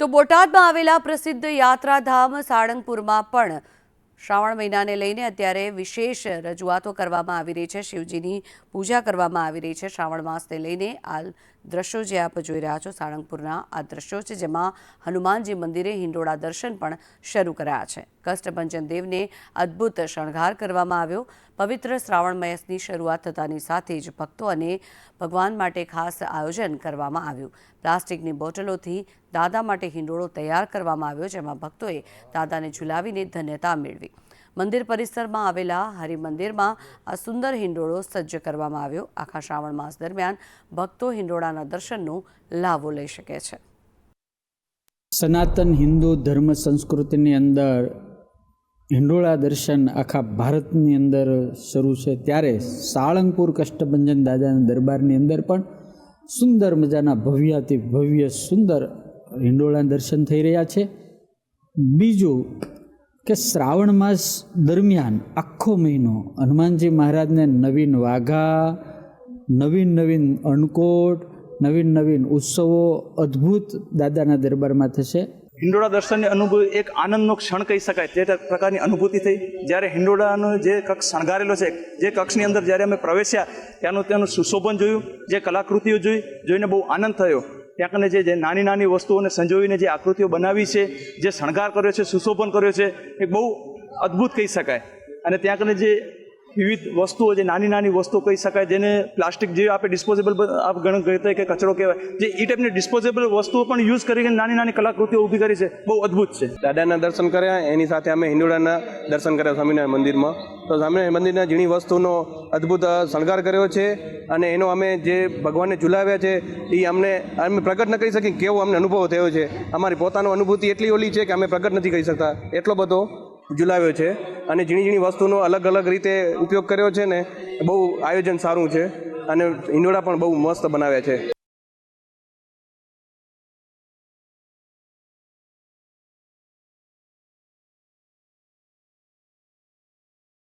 તો બોટાદમાં આવેલા પ્રસિદ્ધ યાત્રાધામ સાળંગપુરમાં પણ શ્રાવણ મહિનાને લઈને અત્યારે વિશેષ રજૂઆતો કરવામાં આવી રહી છે. શિવજીની પૂજા કરવામાં આવી રહી છે શ્રાવણ માસને લઈને. હાલ દ્રશ્યો જે આપ જોઈ રહ્યા છો સાળંગપુરના, આ દ્રશ્યો છે જેમાં હનુમાનજી મંદિરે હિંડોળા દર્શન પણ શરૂ કરાયા છે. કષ્ટભંજન દેવને અદ્ભુત શણગાર કરવામાં આવ્યો. પવિત્ર શ્રાવણ માસની શરૂઆત થતાની સાથે જ ભક્તો અને ભગવાન માટે ખાસ આયોજન કરવામાં આવ્યું. પ્લાસ્ટિકની બોટલોથી દાદા માટે હિંડોળો તૈયાર કરવામાં આવ્યો, જેમાં ભક્તોએ દાદાને ઝુલાવીને ધન્યતા મેળવી. મંદિર પરિસરમાં આવેલા હરિમંદિરમાં આ સુંદર હિંડોળો સજ્જ કરવામાં આવ્યો. આખા શ્રાવણ માસ દરમિયાન ભક્તો હિંડોળાના દર્શનનો લાભો લઈ શકે છે. સનાતન હિન્દુ ધર્મ સંસ્કૃતિની અંદર હિંડોળા દર્શન આખા ભારતની અંદર શરૂ છે. ત્યારે સાળંગપુર કષ્ટભંજન દાદાના દરબારની અંદર પણ સુંદર મજાના ભવ્યાતિ ભવ્ય સુંદર હિંડોળા દર્શન થઈ રહ્યા છે. બીજું કે શ્રાવણ માસ દરમિયાન આખો મહિનો હનુમાનજી મહારાજને નવીન વાઘા, નવીન નવીન અણકોટ, નવીન નવીન ઉત્સવો અદ્ભુત દાદાના દરબારમાં થશે. હિંડોળા દર્શનની અનુભૂતિ એક આનંદનો ક્ષણ કહી શકાય. તે પ્રકારની અનુભૂતિ થઈ. જ્યારે હિંડોળાનો જે કક્ષ શણગારેલો છે, જે કક્ષની અંદર જ્યારે અમે પ્રવેશ્યા, ત્યાંનું તેનું સુશોભન જોયું, જે કલાકૃતિઓ જોઈ, જોઈને બહુ આનંદ થયો. ત્યાં કને જે નાની નાની વસ્તુઓને સંજોવીને જે આકૃતિઓ બનાવી છે, જે શણગાર કર્યો છે, સુશોભન કર્યો છે, એ બહુ અદ્ભુત કહી શકાય. અને ત્યાં કને જે વિવિધ વસ્તુઓ જે નાની નાની વસ્તુઓ કહી શકાય, જેને પ્લાસ્ટિક જે આપણે ડિસ્પોઝેબલ આપ ગણ કે કચરો કહેવાય. જે એ ટાઈપની ડિસ્પોઝેબલ વસ્તુઓ પણ યુઝ કરીને નાની નાની કલાકૃતિઓ ઊભી કરી છે. બહુ અદ્ભુત છે. દાદાના દર્શન કર્યા, એની સાથે અમે હિંડોળાના દર્શન કર્યા સ્વામિનારાયણ મંદિરમાં. તો સ્વામિનારાયણ મંદિરના ઝીણી વસ્તુનો અદ્ભુત શણગાર કર્યો છે અને એનો અમે જે ભગવાનને ઝુલાવ્યા છે એ અમને, અમે પ્રગટ ન કરી શકીએ, કેવો અમને અનુભવ થયો છે. અમારી પોતાનો અનુભૂતિ એટલી ઓલી છે કે અમે પ્રગટ નથી કરી શકતા. એટલો બધો ઝુલાવ્યો છે અને ઝીણી ઝીણી વસ્તુનો અલગ અલગ રીતે ઉપયોગ કર્યો છે ને, બહુ આયોજન સારું છે અને હિંડોળા પણ બહુ મસ્ત બનાવ્યા છે.